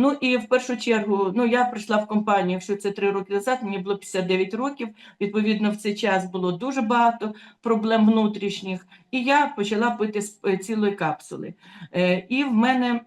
Ну і в першу чергу, ну я прийшла в компанію, якщо це три роки назад, мені було 59 років. Відповідно, в цей час було дуже багато проблем внутрішніх, і я почала пити з е, цілої капсули. Е, І в мене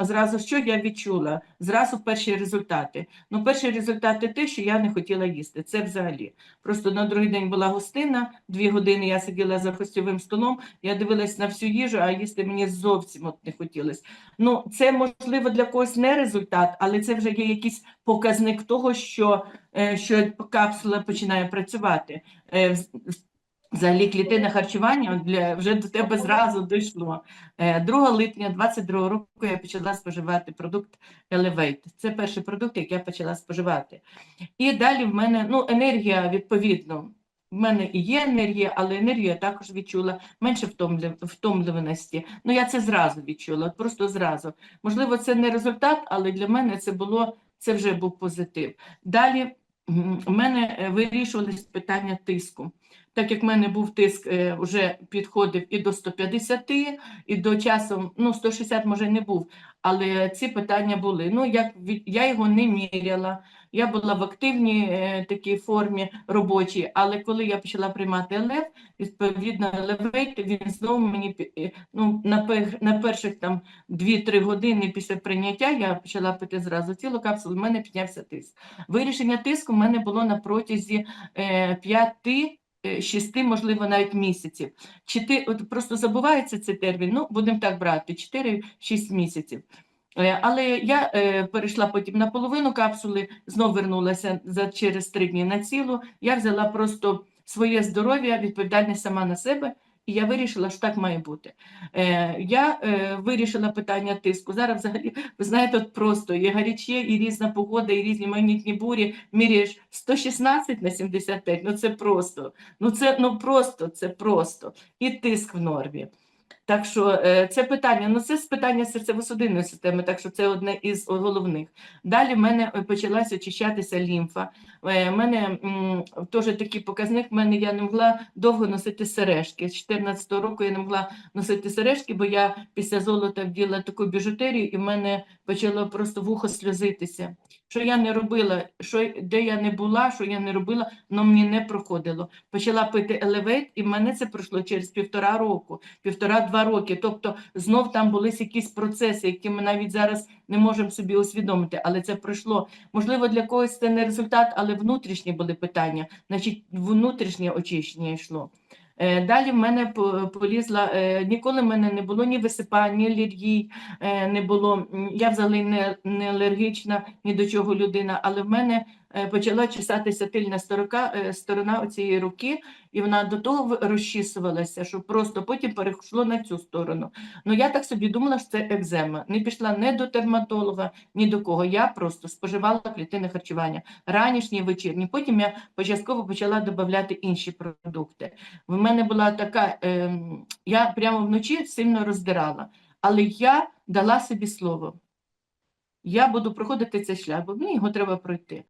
зразу що я відчула? Зразу перші результати. Ну, перші результати те, що я не хотіла їсти. Це взагалі. Просто на другий день була гостина, дві години я сиділа за гостьовим столом, я дивилась на всю їжу, а їсти мені зовсім от не хотілося. Ну, це можливо для когось не результат, але це вже є якийсь показник того, що, е, що капсула починає працювати. Е, вз- Взагалі клітинне харчування для, вже до тебе зразу дійшло. Е, 2 липня 22 року я почала споживати продукт Elevate. Це перший продукт, який я почала споживати. І далі в мене ну, енергія відповідно. В мене і є енергія, але енергію я також відчула менше втомлив- втомленості. Ну я це зразу відчула, просто зразу. Можливо, це не результат, але для мене це було це вже був позитив. Далі в мене е, вирішувались питання тиску. Так як в мене був тиск, е, вже підходив і до 150, і до часу, ну 160 може не був, але ці питання були. Ну як я його не міряла. Я була в активній е, такій формі робочій, але коли я почала приймати ЛЕВ, відповідно Елевейт, він знову мені е, ну, на, пер, на перших там 2-3 години після прийняття я почала пити зразу цілу капсулу, в мене піднявся тиск. Вирішення тиску в мене було на протязі е, 5 е, Шести, можливо, навіть місяців. Чити, от просто забувається цей термін, ну, будемо так брати, 4-6 місяців. Е, Але я е, перейшла потім на половину капсули, знов вернулася за через три дні на цілу. Я взяла просто своє здоров'я, відповідальність сама на себе, і я вирішила, що так має бути. Е, Я е, вирішила питання тиску. Зараз взагалі, ви знаєте, от просто є гаряче, і різна погода, і різні магнітні бурі. Міряєш 116 на 75, ну це просто, ну це ну просто, це просто. І тиск в нормі. Так що е, це питання, ну це з питання серцево-судинної системи, так що це одне із головних. Далі в мене е, почалася очищатися лімфа. Е, в мене теж такий показник, в мене я не могла довго носити сережки. З 14 року я не могла носити сережки, бо я після золота вділа таку біжутерію, і в мене почало просто вухо сльозитися. Що я не робила, що, де я не була, що я не робила, воно мені не проходило. Почала пити елевейт, і в мене це пройшло через півтора року півтора-два роки. Тобто знов там були якісь процеси, які ми навіть зараз не можемо собі усвідомити, але це пройшло. Можливо, для когось це не результат, але внутрішні були питання, значить, внутрішнє очищення йшло. Е, Далі в мене полізла, е, ніколи в мене не було ні висипань, ні алергій, е, не було. Я взагалі не, не алергічна ні до чого людина, але в мене почала чесатися тильна сторона, е, сторона цієї руки, і вона до того розчісувалася, що просто потім перейшло на цю сторону. Ну я так собі думала, що це екзема. Не пішла ні до дерматолога, ні до кого. Я просто споживала клітинне харчування, ранішнє, вечірнє. Потім я початково почала додавати інші продукти. В мене була така, ем, я прямо вночі сильно роздирала, але я дала собі слово. Я буду проходити цей шлях, бо мені його треба пройти.